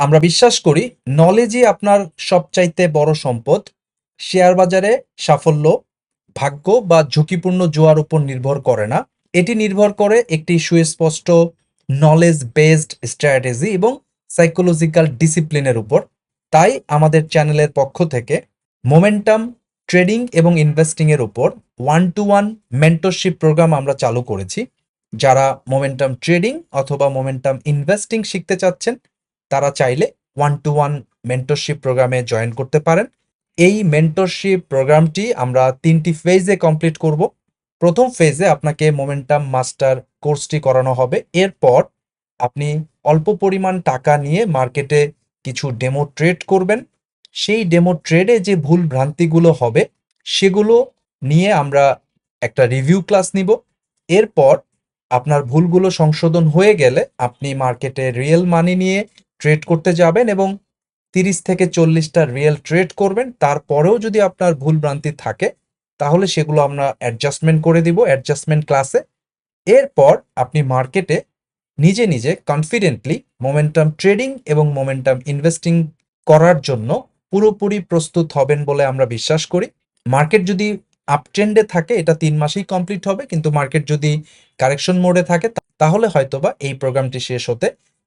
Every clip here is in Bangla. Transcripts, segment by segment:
আমরা বিশ্বাস করি নলেজই আপনার সবচাইতে বড় সম্পদ। শেয়ার বাজারে সাফল্য, ভাগ্য বা ঝুঁকিপূর্ণ জোয়ার উপর নির্ভর করে না। এটি নির্ভর করে একটি সুস্পষ্ট নলেজ বেসড স্ট্র্যাটেজি এবং সাইকোলজিক্যাল ডিসিপ্লিনের উপর। তাই আমাদের চ্যানেলের পক্ষ থেকে মোমেন্টাম ট্রেডিং এবং ইনভেস্টিং এর উপর one to one mentorship program আমরা চালু করেছি। যারা মোমেন্টাম ট্রেডিং অথবা মোমেন্টাম ইনভেস্টিং শিখতে চাচ্ছেন তারা চাইলে ওয়ান টু ওয়ান মেন্টরশিপ প্রোগ্রামে জয়েন করতে পারেন। এই মেন্টরশিপ প্রোগ্রামটি আমরা তিনটি ফেজে কমপ্লিট করব। প্রথম ফেজে আপনাকে মোমেন্টাম মাস্টার কোর্সটি করানো হবে। এরপর আপনি অল্প পরিমাণ টাকা নিয়ে মার্কেটে কিছু ডেমো ট্রেড করবেন। সেই ডেমো ট্রেডে যে ভুল ভ্রান্তিগুলো হবে, সেগুলো নিয়ে আমরা একটা রিভিউ ক্লাস নিব। এরপর আপনার ভুলগুলো সংশোধন হয়ে গেলে আপনি মার্কেটে রিয়েল মানি নিয়ে ট্রেড করতে যাবেন এবং তিরিশ থেকে চল্লিশটা রিয়েল ট্রেড করবেন। তারপরেও যদি আপনার ভুল ভ্রান্তি থাকে, তাহলে সেগুলো আমরা অ্যাডজাস্টমেন্ট করে দিব অ্যাডজাস্টমেন্ট ক্লাসে এরপর আপনি মার্কেটে নিজে নিজে কনফিডেন্টলি মোমেন্টাম ট্রেডিং এবং মোমেন্টাম ইনভেস্টিং করার জন্য পুরোপুরি প্রস্তুত হবেন বলে আমরা বিশ্বাস করি। মার্কেট যদি আপট্রেন্ডে থাকে, এটা তিন মাসেই কমপ্লিট হবে, কিন্তু মার্কেট যদি কারেকশন মোডে থাকে তাহলে হয়তোবা এই প্রোগ্রামটি শেষ হতে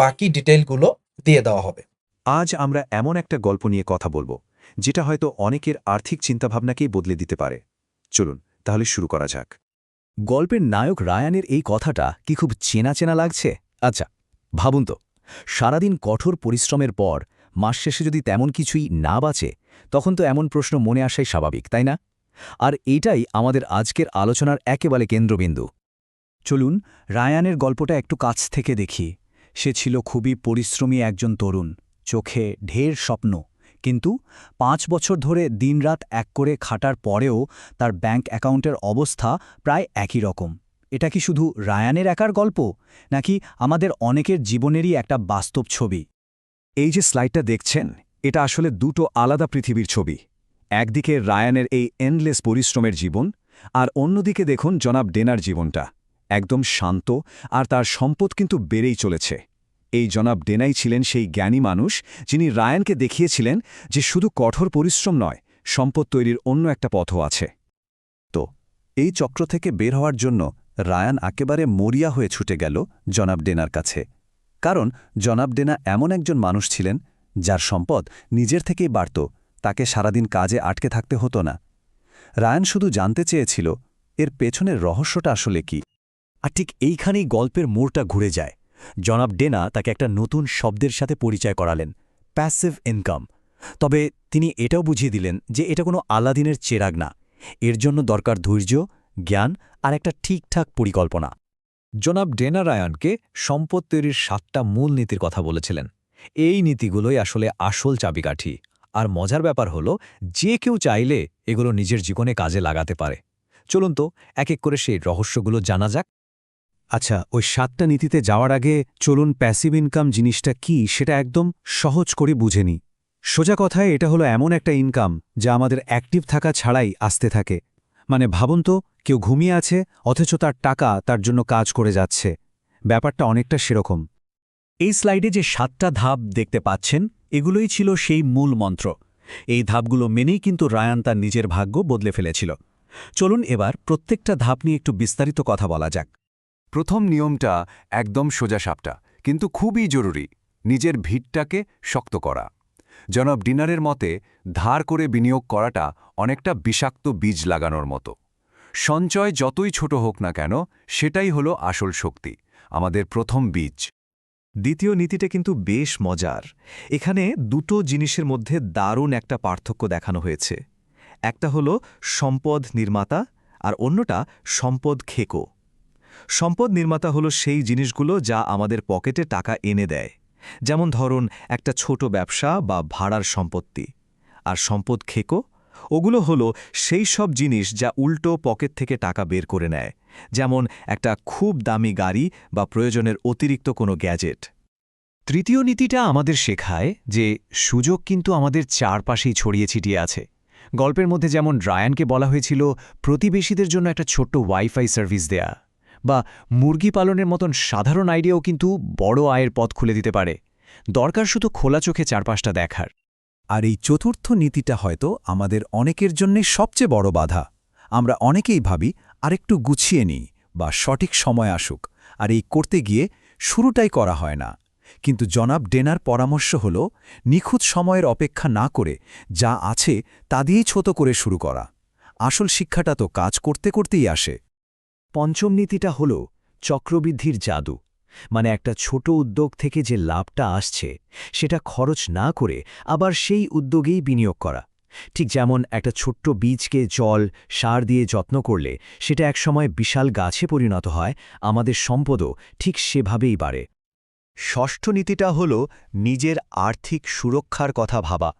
বাকি ডিটেইলগুলো দিয়ে দেওয়া হবে। আজ আমরা এমন একটা গল্প নিয়ে কথা বলব, যেটা হয়তো অনেকের আর্থিক চিন্তাভাবনাকেই বদলে দিতে পারে। চলুন, তাহলে শুরু করা যাক। গল্পের নায়ক রায়ানের এই কথাটা কি খুব চেনা চেনা লাগছে? আচ্ছা ভাবুন তো, সারাদিন কঠোর পরিশ্রমের পর, মাস শেষে যদি তেমন কিছুই না বাঁচে, তখন তো এমন প্রশ্ন মনে আসাই স্বাভাবিক, তাই না? আর এটাই আমাদের আজকের আলোচনার একেবারে কেন্দ্রবিন্দু। চলুন, রায়ানের গল্পটা একটু কাছ থেকে দেখি। সে ছিল খুবই পরিশ্রমী একজন তরুণ। চোখে ঢের স্বপ্ন। কিন্তু পাঁচ বছর ধরে দিনরাত এক করে খাটার পরেও তার ব্যাংক অ্যাকাউন্টের অবস্থা প্রায় একই রকম। এটা কি শুধু রায়ানের একার গল্প? নাকি আমাদের অনেকের জীবনেরই একটা বাস্তব ছবি? এই যে স্লাইডটা দেখছেন, এটা আসলে দুটো আলাদা পৃথিবীর ছবি। একদিকে রায়ানের এই এন্ডলেস পরিশ্রমের জীবন, আর অন্যদিকে দেখুন জনাব ডেনার জীবনটা। একদম শান্ত আর তার সম্পদ কিন্তু বেড়েই চলেছে। এই জনাব ডেনাই ছিলেন সেই জ্ঞানী মানুষ যিনি রায়ানকে দেখিয়েছিলেন যে শুধু কঠোর পরিশ্রম নয়, সম্পদ তৈরির অন্য একটা পথও আছে। তো, এই চক্র থেকে বের হওয়ার জন্য রায়ান একেবারে মরিয়া হয়ে ছুটে গেল জনাব ডেনার কাছে। কারণ জনাব ডেনা এমন একজন মানুষ ছিলেন যার সম্পদ নিজের থেকেই বাড়ত, তাকে সারাদিন কাজে আটকে থাকতে হতো না। রায়ান শুধু জানতে চেয়েছিল, এর পেছনের রহস্যটা আসলে কি? আর ঠিক এইখানেই গল্পের মোড়টা ঘুরে যায়। জনাব ডেনা তাকে একটা নতুন শব্দের সাথে পরিচয় করালেন প্যাসিভ ইনকাম তবে তিনি এটাও বুঝিয়ে দিলেন যে এটা কোনো আলাদিনের চেরাগ না। এর জন্য দরকার ধৈর্য, জ্ঞান আর একটা ঠিকঠাক পরিকল্পনা। জনাব ডেনা রায়ানকে সম্পদ তৈরির সাতটা মূল নীতির কথা বলেছিলেন। এই নীতিগুলোই আসলে আসল চাবিকাঠি। আর মজার ব্যাপার হলো, যে কেউ চাইলে এগুলো নিজের জীবনে কাজে লাগাতে পারে। চলুন তো, এক এক করে সেই রহস্যগুলো জানা যাক। আচ্ছা ওই সাতটা নীতিতে যাওয়ার আগে চলুন প্যাসিভ ইনকাম জিনিসটা কি সেটা একদম সহজ করে বুঝে নিই। সোজা কথায় এটা হলো এমন একটা ইনকাম যা আমাদের অ্যাক্টিভ থাকা ছাড়াই আসতে থাকে। মানে ভাবুন তো, কেউ ঘুমিয়ে আছে, অথচ তার টাকা তার জন্য কাজ করে যাচ্ছে। ব্যাপারটা অনেকটা সেরকম। এই স্লাইডে যে সাতটা ধাপ দেখতে পাচ্ছেন, এগুলোই ছিল সেই মূল মন্ত্র। এই ধাপগুলো মেনেই কিন্তু রায়ান তার নিজের ভাগ্য বদলে ফেলেছিল। চলুন এবার প্রত্যেকটা ধাপ নিয়ে একটু বিস্তারিত কথা বলা যাক। প্রথম নিয়মটা একদম সোজা সাপটা, কিন্তু খুবই জরুরি, নিজের ভিড়টাকে শক্ত করা। জনাব ডিনারের মতে, ধার করে বিনিয়োগ করাটা অনেকটা বিষাক্ত বীজ লাগানোর মতো। সঞ্চয় যতই ছোট হোক না কেন, সেটাই হলো আসল শক্তি, আমাদের প্রথম বীজ। দ্বিতীয় নীতিটা কিন্তু বেশ মজার। এখানে দুটো জিনিসের মধ্যে দারুণ একটা পার্থক্য দেখানো হয়েছে। একটা হলো সম্পদ নির্মাতা আর অন্যটা সম্পদ খেকো। সম্পদ নির্মাতা হলো সেই জিনিসগুলো যা আমাদের পকেটে টাকা এনে দেয়। যেমন ধরুন, একটা ছোট ব্যবসা বা ভাড়ার সম্পত্তি। আর সম্পদ খেকো, ওগুলো হলো সেই সব জিনিস যা উল্টো পকেট থেকে টাকা বের করে নেয়। যেমন, একটা খুব দামি গাড়ি বা প্রয়োজনের অতিরিক্ত কোনো গ্যাজেট। তৃতীয় নীতিটা আমাদের শেখায় যে সুযোগ কিন্তু আমাদের চারপাশেই ছড়িয়ে ছিটিয়ে আছে। গল্পের মধ্যে যেমন ড্রায়ানকে বলা হয়েছিল, প্রতিবেশীদের জন্য একটা ছোট্ট ওয়াইফাই সার্ভিস দেয়া। বা মুরগি পালনের মতন সাধারণ আইডিয়াও কিন্তু বড় আয়ের পথ খুলে দিতে পারে। দরকার শুধু খোলা চোখে চারপাশটা দেখার। আর এই চতুর্থ নীতিটা হয়তো আমাদের অনেকের জন্যে সবচেয়ে বড় বাধা। আমরা অনেকেই ভাবি, আরেকটু গুছিয়ে নিই বা সঠিক সময় আসুক, আর এই করতে গিয়ে শুরুটাই করা হয় না। কিন্তু জনাব ডেনার পরামর্শ হল, নিখুঁত সময়ের অপেক্ষা না করে যা আছে তা দিয়েই ছোট করে শুরু করা। আসল শিক্ষাটা তো কাজ করতে করতেই আসে। পঞ্চম নীতিটা হল চক্রবৃদ্ধির জাদু মানে একটা ছোট উদ্যোগ থেকে যে লাভটা আসছে, সেটা খরচ না করে আবার সেই উদ্যোগেই বিনিয়োগ করা। ঠিক যেমন একটা ছোট্ট বীজকে জল, সার দিয়ে যত্ন করলে সেটা একসময় বিশাল গাছে পরিণত হয়, আমাদের সম্পদও ঠিক সেভাবেই বাড়ে। ষষ্ঠ নীতিটা হল নিজের আর্থিক সুরক্ষার কথা ভাবা।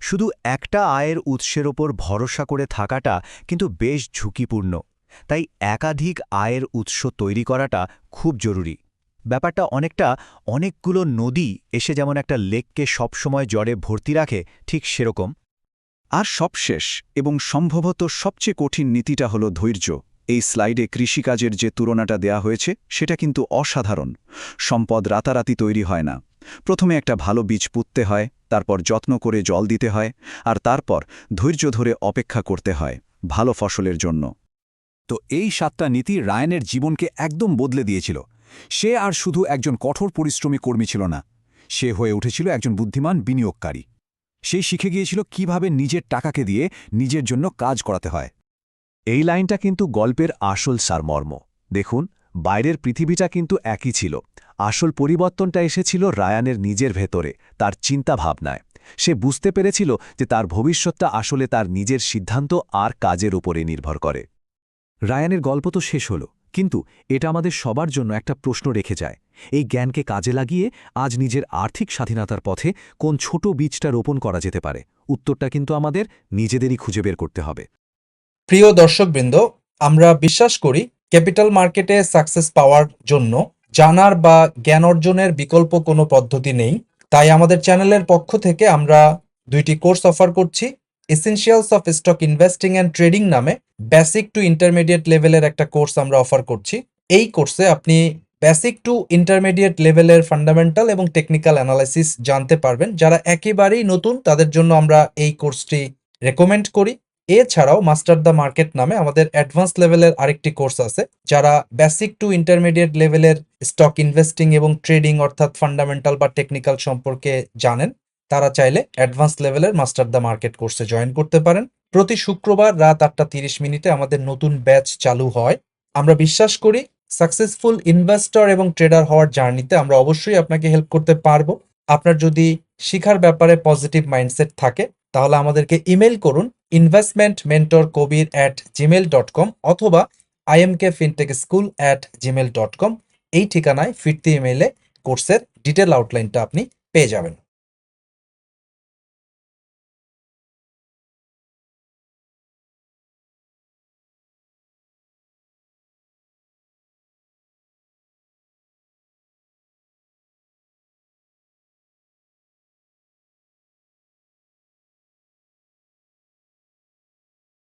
শুধু একটা আয়ের উৎসের ওপর ভরসা করে থাকাটা কিন্তু বেশ ঝুঁকিপূর্ণ। তাই একাধিক আয়ের উৎস তৈরি করাটা খুব জরুরি। ব্যাপারটা অনেকটা অনেকগুলো নদী এসে যেমন একটা লেককে সবসময় জড়ে ভর্তি রাখে, ঠিক সেরকম। আর সবশেষ এবং সম্ভবত সবচেয়ে কঠিন নীতিটা হল ধৈর্য। এই স্লাইডে কৃষিকাজের যে তুলনাটা দেয়া হয়েছে, সেটা কিন্তু অসাধারণ। সম্পদ রাতারাতি তৈরি হয় না। প্রথমে একটা ভালো বীজ পুঁততে হয়, তারপর যত্ন করে জল দিতে হয়, আর তারপর ধৈর্য ধরে অপেক্ষা করতে হয়, ভালো ফসলের জন্য। তো এই সাতটা নীতি রায়নের জীবনকে একদম বদলে দিয়েছিল। সে আর শুধু একজন কঠোর পরিশ্রমী কর্মী ছিল না, সে হয়ে উঠেছিল একজন বুদ্ধিমান বিনিয়োগকারী। সে শিখে গিয়েছিল কীভাবে নিজের টাকাকে দিয়ে নিজের জন্য কাজ করাতে হয়। এই লাইনটা কিন্তু গল্পের আসল সারমর্ম। দেখুন, বাইরের পৃথিবীটা কিন্তু একই ছিল। আসল পরিবর্তনটা এসেছিল রায়ানের নিজের ভেতরে, তার চিন্তা ভাবনায় সে বুঝতে পেরেছিল যে তার ভবিষ্যৎটা আসলে তার নিজের সিদ্ধান্ত আর কাজের উপরে নির্ভর করে। রায়ানের গল্প তো শেষ হল, কিন্তু এটা আমাদের সবার জন্য একটা প্রশ্ন রেখে যায়। এই জ্ঞানকে কাজে লাগিয়ে আজ নিজের আর্থিক স্বাধীনতার পথে কোন ছোট বীজটা রোপণ করা যেতে পারে, উত্তরটা কিন্তু আমাদের নিজেদেরই খুঁজে বের করতে হবে। প্রিয় দর্শকবৃন্দ, আমরা বিশ্বাস করি ক্যাপিটাল মার্কেটে সাকসেস পাওয়ার জন্য জানার বা জ্ঞান অর্জনের বিকল্প কোনো পদ্ধতি নেই। তাই আমাদের চ্যানেলের পক্ষ থেকে আমরা দুইটি কোর্স অফার করছি। Essentials of stock investing and trading নামে বেসিক টু ইন্টারমিডিয়েট লেভেলের একটা কোর্স আমরা অফার করছি। এই কোর্সে আপনি বেসিক টু ইন্টারমিডিয়েট লেভেলের ফান্ডামেন্টাল এবং টেকনিক্যাল অ্যানালাইসিস জানতে পারবেন। যারা একেবারেই নতুন, তাদের জন্য আমরা এই কোর্সটি রেকমেন্ড করি। এছাড়াও মাস্টার দ্য মার্কেট নামে আমাদের অ্যাডভান্স লেভেলের আরেকটি কোর্স আছে, যারা বেসিক টু ইন্টারমিডিয়েট লেভেলের স্টক ইনভেস্টিং এবং ট্রেডিং অর্থাৎ ফান্ডামেন্টাল বা টেকনিক্যাল সম্পর্কে জানেন। তারা চাইলে অ্যাডভান্স লেভেলের মাস্টার দ্য মার্কেট কোর্সে জয়েন করতে পারেন। প্রতি শুক্রবার রাত আটটা তিরিশ মিনিটে আমাদের নতুন ব্যাচ চালু হয়। আমরা বিশ্বাস করি সাকসেসফুল ইনভেস্টর এবং ট্রেডার হওয়ার জার্নিতে আমরা অবশ্যই আপনাকে হেল্প করতে পারব। আপনার যদি শিখার ব্যাপারে পজিটিভ মাইন্ডসেট থাকে, তাহলে আমাদেরকে ইমেল করুন investment mentor Kabir at Gmail dot com অথবা IMK fintech school at Gmail dot com এই ঠিকানায় ফিরতি ইমেইলে কোর্সের ডিটেল আউটলাইনটা আপনি পেয়ে যাবেন।